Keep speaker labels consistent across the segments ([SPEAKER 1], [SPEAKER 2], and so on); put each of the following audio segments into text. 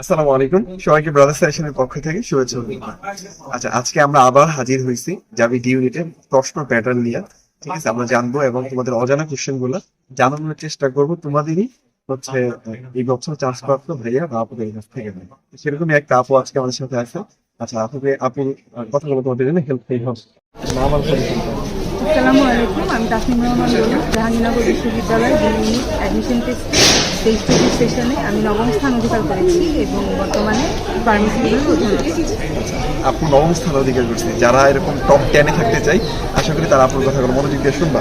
[SPEAKER 1] আসসালামু আলাইকুম। সবাইকে ব্রাদার সেশনের পক্ষ থেকে শুভেচ্ছা আচ্ছা আজকে আমরা আবার হাজির হয়েছি জাবি ডি ইউনিটে প্রশ্ন প্যাটার্ন নিয়ে। ঠিক আছে, আমরা জানব এবং তোমাদের অজানা কোশ্চেনগুলো জানানোর চেষ্টা করব। তোমাদেরই হচ্ছে এই বছর চাষপ্রাপ্ত ভাইয়া বা আপুদের কাছ থেকে। সেরকমই একটা আপু আজকে আমাদের সাথে আছে। আচ্ছা আপুকে আপু কথা বলে তোমাদের জন্য হেল্প হবে দাও।
[SPEAKER 2] আসসালামু আলাইকুম আমি তাসনিম রহমান বলুন জাহাঙ্গীরনগর বিশ্ববিদ্যালয় বি ইউনিট অ্যাডমিশন টেস্টে তেইশ চব্বিশ সেশনে আমি নবম স্থান অধিকার করেছি এবং বর্তমানে ফার্মেসি অধ্যয়নরত
[SPEAKER 1] নবম স্থান অধিকার করছে। যারা এরকম টপ টেনে থাকতে চাই আশা করি তারা আপুর কথাগুলো মনোযোগ দিয়ে শুনবা।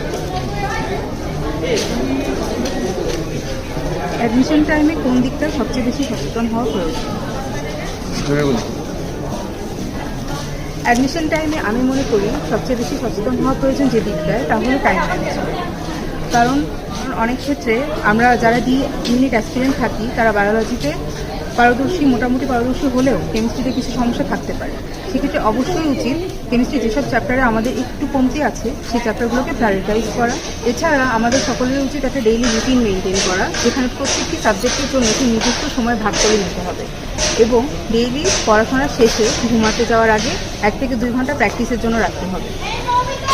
[SPEAKER 2] অ্যাডমিশন টাইমে কোন দিকটা সবচেয়ে বেশি সচেতন হওয়া প্রয়োজন? অ্যাডমিশন টাইমে আমি মনে করি সবচেয়ে বেশি সচেতন হওয়া প্রয়োজন যে দিকটায়, তা হলো টাইম কারণ অনেক ক্ষেত্রে আমরা যারা ডি ইউনিট অ্যাসপিরেন্ট থাকি, তারা বায়োলজিতে পারদর্শী, মোটামুটি পারদর্শী হলেও কেমিস্ট্রিতে কিছু সমস্যা থাকতে পারে। সেক্ষেত্রে অবশ্যই উচিত কেমিস্ট্রি যেসব চ্যাপ্টারে আমাদের একটু কমতি আছে, সেই চ্যাপ্টারগুলোকে প্রায়োরিটাইজ করা। এছাড়া আমাদের সকলের উচিত একটা ডেইলি রুটিন মেনটেন করা, যেখানে প্রত্যেকটি সাবজেক্টের জন্য একটি নির্দিষ্ট সময় ভাগ করে নিতে হবে। এবং ডেইলি পড়াশোনার শেষে ঘুমাতে যাওয়ার আগে এক থেকে দুই ঘণ্টা প্র্যাকটিসের জন্য রাখতে হবে।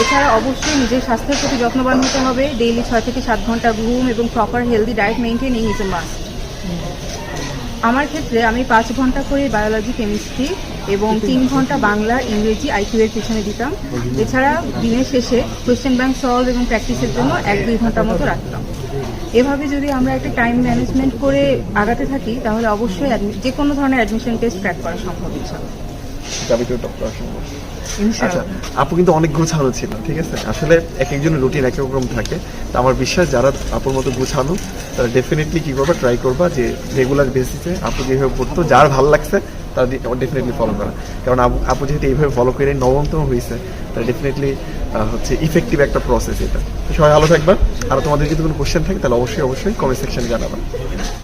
[SPEAKER 2] এছাড়া অবশ্যই নিজের স্বাস্থ্যের প্রতি যত্নবান হতে হবে। ডেইলি ছয় থেকে সাত ঘণ্টা ঘুম এবং proper healthy diet maintaining is a must আমার ক্ষেত্রে আমি পাঁচ ঘণ্টা করে বায়োলজি কেমিস্ট্রি এবং তিন ঘণ্টা বাংলা, ইংরেজি আইকিউ এর পিছনে দিতাম। এছাড়া দিনের শেষে কোয়েশ্চেন ব্যাংক সলভ এবং প্র্যাকটিসের জন্য এক দুই ঘণ্টার মতো রাখতাম। এভাবে যদি আমরা একটা টাইম ম্যানেজমেন্ট করে আগাতে থাকি, তাহলে অবশ্যই যে কোনো ধরনের অ্যাডমিশন টেস্ট ক্র্যাক করা সম্ভব ইনশাল্লাহ
[SPEAKER 1] যাবিতেও টপ করা আচ্ছা আপু কিন্তু অনেক গোছানো ছিল ঠিক আছে? আসলে এক একজনের রুটিন এক রকম থাকে। তো আমার বিশ্বাস যারা আপুর মতো গোছানো তারা ডেফিনেটলি কি করবা ট্রাই করবা যে রেগুলার বেসিসে আপু যেভাবে পড়তো যার ভালো লাগছে তারা ডেফিনেটলি ফলো করা। কারণ আপু আপু যেহেতু এইভাবে ফলো করে নবমতম হয়েছে তারা ডেফিনেটলি হচ্ছে ইফেক্টিভ একটা প্রসেস এটা। সবাই ভালো থাকবা আর তোমাদের যদি কোনো কোশ্চেন থাকে তাহলে অবশ্যই অবশ্যই কমেন্ট সেকশনে জানাবা।